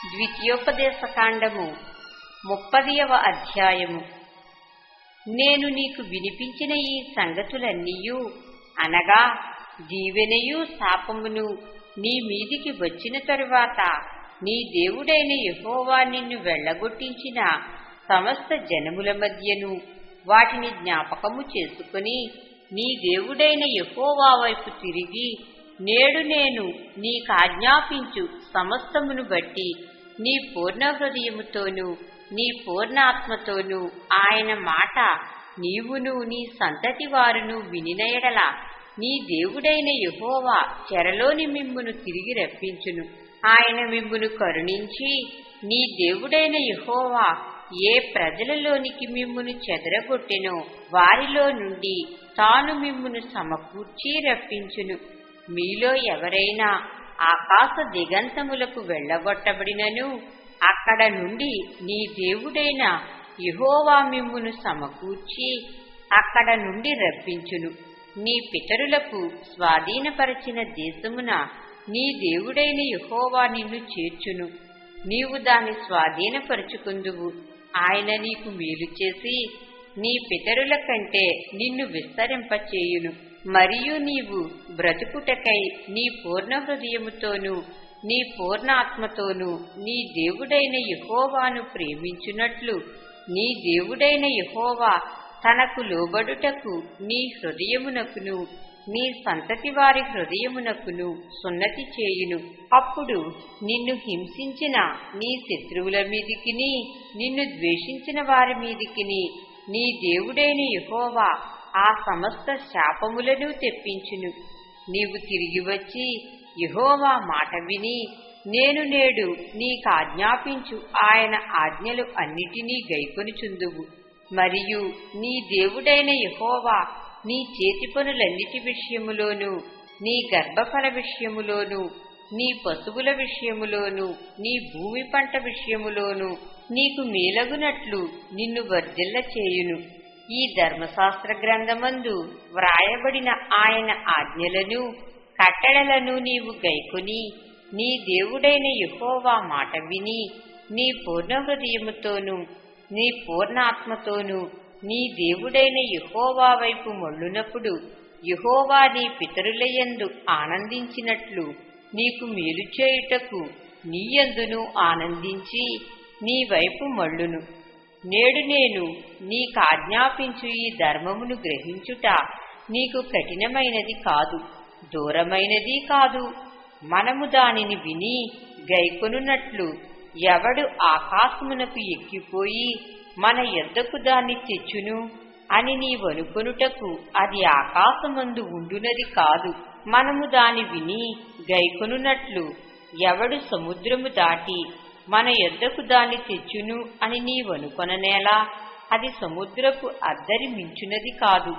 ద్వితీయోపదేశకాండము ముప్పదియవ అధ్యాయము. నేను నీకు వినిపించిన ఈ సంగతులన్నీయూ అనగా దీవెనయు శాపమును నీ మీదికి వచ్చిన తరువాత నీ దేవుడైన యహోవా నిన్ను వెళ్ళగొట్టించిన సమస్త జనముల మధ్యను వాటిని జ్ఞాపకము చేసుకుని నీ దేవుడైన యహోవా వైపు తిరిగి నేడు నేను నీకాజ్ఞాపించు సమస్తమును బట్టి నీ పూర్ణ హృదయముతోనూ నీ పూర్ణాత్మతోనూ ఆయన మాట నీవును నీ సంతతి వారును వినినయడలా. నీ దేవుడైన యహోవా చెరలోని మిమ్మును తిరిగి రప్పించును. ఆయన మిమ్మును కరుణించి నీ దేవుడైన యహోవా ఏ ప్రజలలోనికి మిమ్మును చెదరగొట్టెనో వారిలో నుండి తాను మిమ్మును సమకూర్చి రప్పించును. మీలో ఎవరైనా ఆకాశ దిగంతములకు వెళ్ళగొట్టబడినను అక్కడ నుండి నీ దేవుడైన యహోవా మిమ్మును సమకూర్చి అక్కడ నుండి రప్పించును. నీ పితరులకు స్వాధీనపరచిన దేశమున నీ దేవుడైన యహోవా నిన్ను చేర్చును. నీవు దాన్ని స్వాధీనపరుచుకుందువు. ఆయన నీకు మేలు చేసి నీ పితరుల కంటే నిన్ను విస్తరింపచేయును. మరియు నీవు బ్రతుకుటకై నీ పూర్ణ హృదయముతోనూ నీ పూర్ణాత్మతోనూ నీ దేవుడైన యహోవాను ప్రేమించున్నట్లు నీ దేవుడైన యహోవా తనకు లోబడుటకు నీ హృదయమునకును నీ సంతతి వారి హృదయమునకును సున్నతి చేయును. అప్పుడు నిన్ను హింసించిన నీ శత్రువుల మీదికిని నిన్ను ద్వేషించిన వారి మీదికిని నీ దేవుడైన యహోవా ఆ సమస్త శాపములను తెప్పించును. నీవు తిరిగి వచ్చి యహోవా మాట విని నేను నేడు నీకాజ్ఞాపించు. ఆయన ఆజ్ఞలు అన్నిటినీ గైకొనుచుందువు. మరియు నీ దేవుడైన యహోవా నీ చేతి పనులన్నిటి విషయములోనూ నీ గర్భఫల విషయములోనూ నీ పశువుల విషయములోనూ నీ భూమి పంట విషయములోనూ నీకు మేలగునట్లు నిన్ను వర్ధిల్ల చేయును ఈ ధర్మశాస్త్ర గ్రంథమందు వ్రాయబడిన ఆయన ఆజ్ఞలను కట్టడలను నీవు గైకొని నీ దేవుడైన యుహోవా మాట విని నీ పూర్ణ హృదయముతోనూ నీ పూర్ణాత్మతోనూ నీ దేవుడైన యుహోవా వైపు మళ్ళునప్పుడు యెహోవా నీ పితరులయందు ఆనందించినట్లు నీకు మేలు చేయుటకు నీయందును ఆనందించి నీ వైపు మళ్ళును. నేడు నేను నీకాజ్ఞాపించు ఈ ధర్మమును గ్రహించుట నీకు కఠినమైనది కాదు దూరమైనది కాదు. మనము దానిని విని గైకొనున్నట్లు ఎవడు ఆకాశమునకు ఎక్కిపోయి మన ఎద్దకు దాన్ని తెచ్చును అని నీవనుకొనుటకు అది ఆకాశమందు ఉండునది కాదు. మనము దాని విని గైకొనున్నట్లు ఎవడు సముద్రము దాటి మన యొద్దకు దాన్ని తెచ్చును అని నీవనుకొననేలా? అది సముద్రపు అద్దరి మించునది కాదు.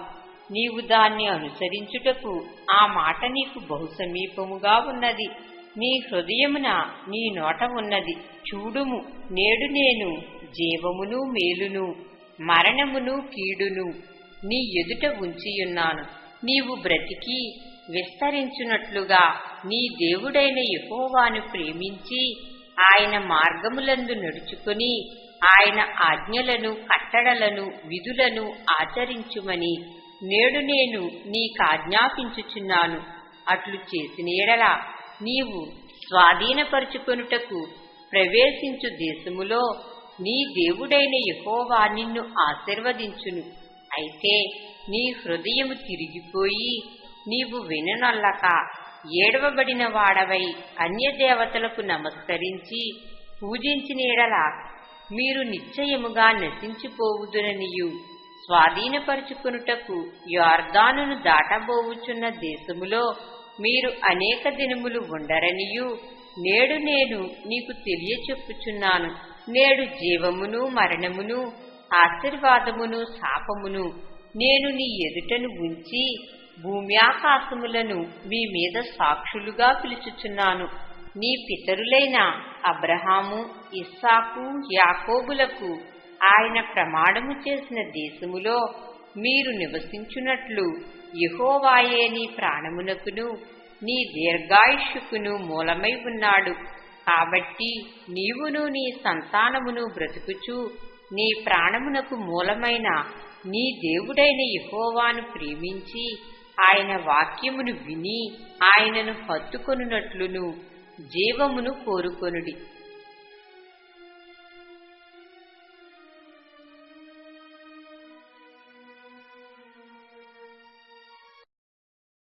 నీవు దాన్ని అనుసరించుటకు ఆ మాట నీకు బహు సమీపముగా ఉన్నది. నీ హృదయమున నీ నోట ఉన్నది. చూడుము నేడు నేను జీవమును మేలును మరణమును కీడును నీ ఎదుట ఉంచియున్నాను. నీవు బ్రతికి విస్తరించునట్లుగా నీ దేవుడైన యహోవాను ప్రేమించి ఆయన మార్గములందు నడుచుకుని ఆయన ఆజ్ఞలను కట్టడలను విధులను ఆచరించుమని నేడు నేను నీకాజ్ఞాపించుచున్నాను. అట్లు చేసిన ఎడల నీవు స్వాధీనపరుచుకొనుటకు ప్రవేశించు దేశములో నీ దేవుడైన యహోవా నిన్ను ఆశీర్వదించును. అయితే నీ హృదయము తిరిగిపోయి నీవు విననొల్లక ఏడవబడిన వాడవై అన్యదేవతలకు నమస్కరించి పూజించిన ఎడల మీరు నిశ్చయముగా నశించిపోవుదురనియు. స్వాధీనపరుచుకునుటకు యార్దానును దాటబోవుచున్న దేశములో మీరు అనేక దినములు ఉండరనియు. నేడు నేను నీకు తెలియచెప్పుచున్నాను. నేడు జీవమును మరణమును ఆశీర్వాదమును శాపమును నేను నీ ఎదుటను ఉంచి భూమ్యాకాశములను మీ మీద సాక్షులుగా పిలుచుచున్నాను. నీ పితరులైన అబ్రహాము ఇస్సాకు యాకోబులకు ఆయన ప్రమాణము చేసిన దేశములో మీరు నివసించున్నట్లు యహోవాయే నీ ప్రాణమునకును నీ దీర్ఘాయుష్యుకును మూలమై ఉన్నాడు. కాబట్టి నీవును నీ సంతానమును బ్రతుకుచు నీ ప్రాణమునకు మూలమైన నీ దేవుడైన యహోవాను ప్రేమించి ఆయన వాక్యమును విని ఆయనను హత్తుకొనున్నట్లును జీవమును కోరుకొనుడి.